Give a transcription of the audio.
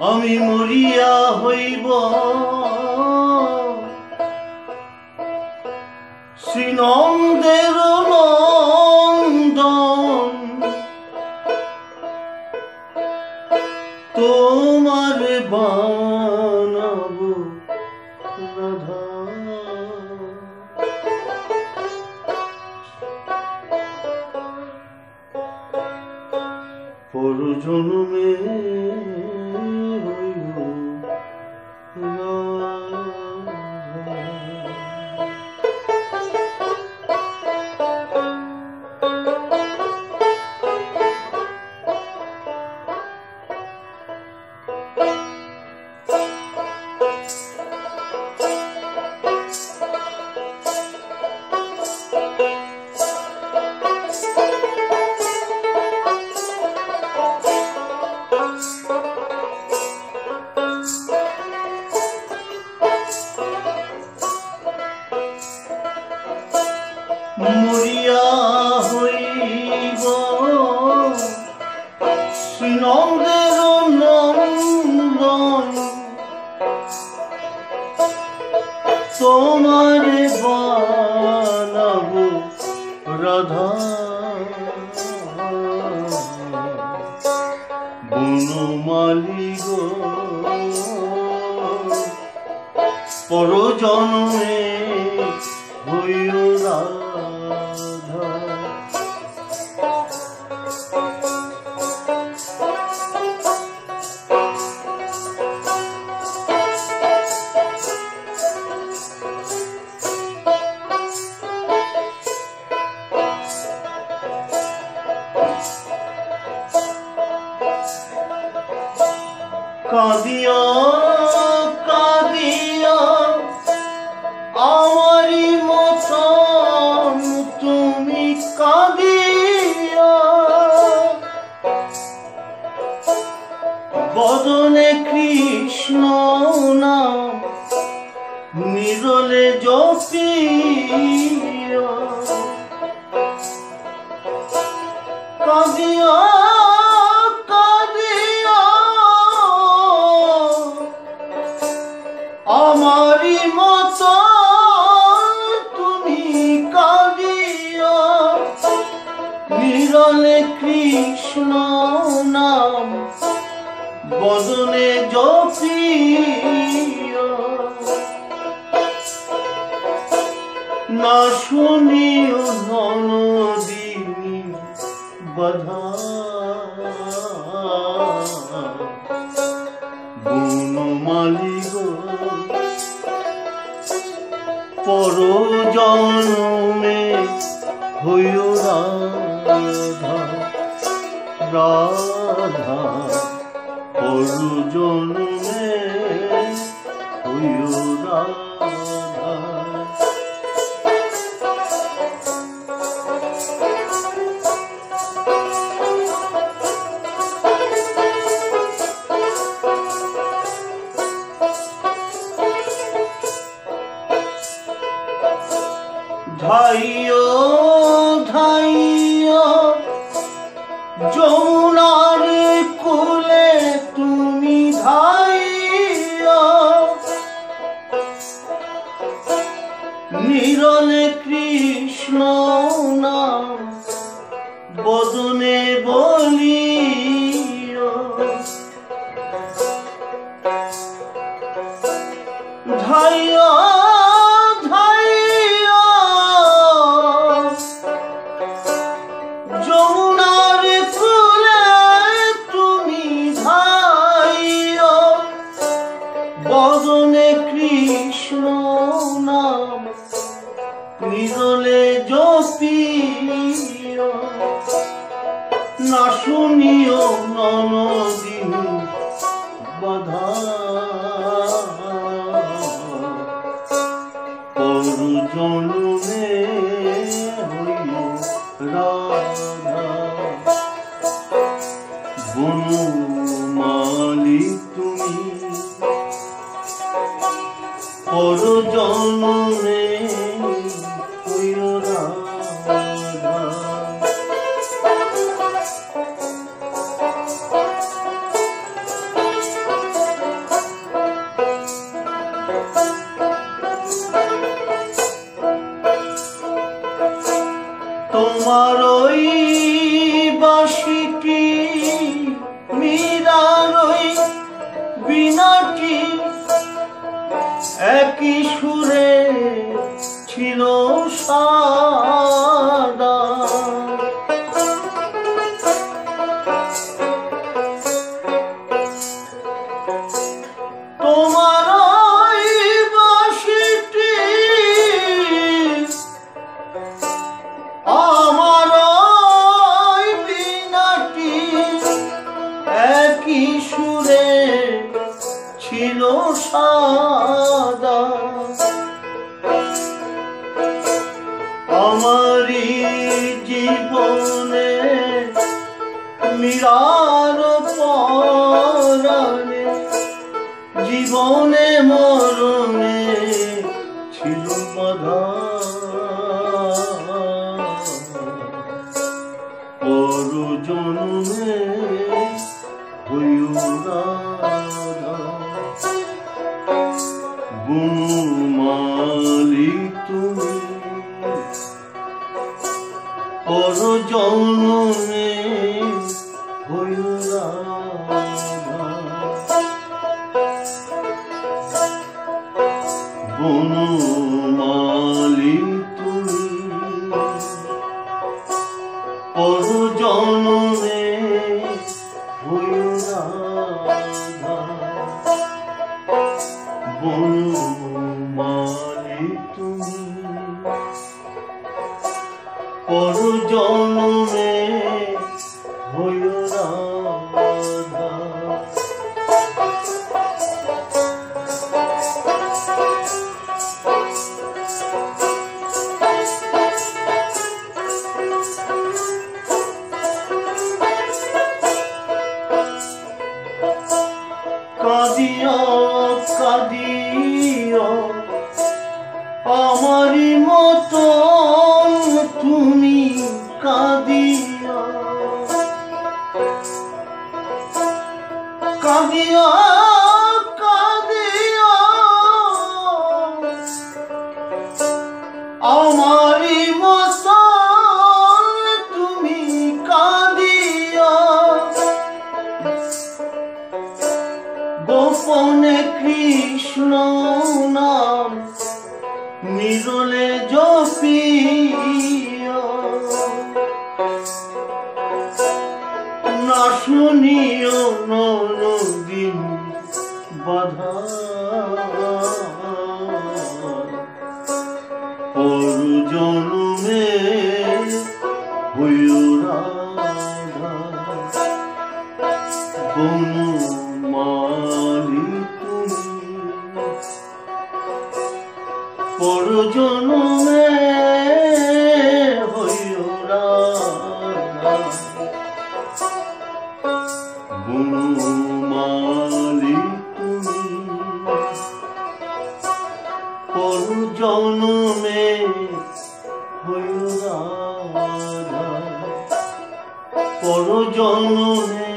আমি মরিয়া হইব। শ্রীনন্দের নন্দন তোমার বানাব রাধা। পর রাধা। মরিয়া হইব। শ্রীনন্দের নন্দন তোমার বানাব রাধা। বনমালী গো পরজন্মে হইও কাঁদিয়া কাঁদিয়া আমারি মতন তুমি কাঁদিয়া বদনে কৃষ্ণ নাম নিরলে জপিয়া কাঁদিয়া কৃষ্ণ নাম বদনে জপিয়া না শুনিও ননদিনী বাধা। বনমালী গো পর জন্মে হইও রাধা। রাধা পর জন্মে হইও বদনে বলিও পর জন্মে Thank you. não só জীবনে মীরার পরনে জীবনে মরণে ছিল বাধা পর জন্মে হইউ Bye. Oh হইও রাধা বনমালি তুমি পরজনমে হইও রাধা বনমালি morning.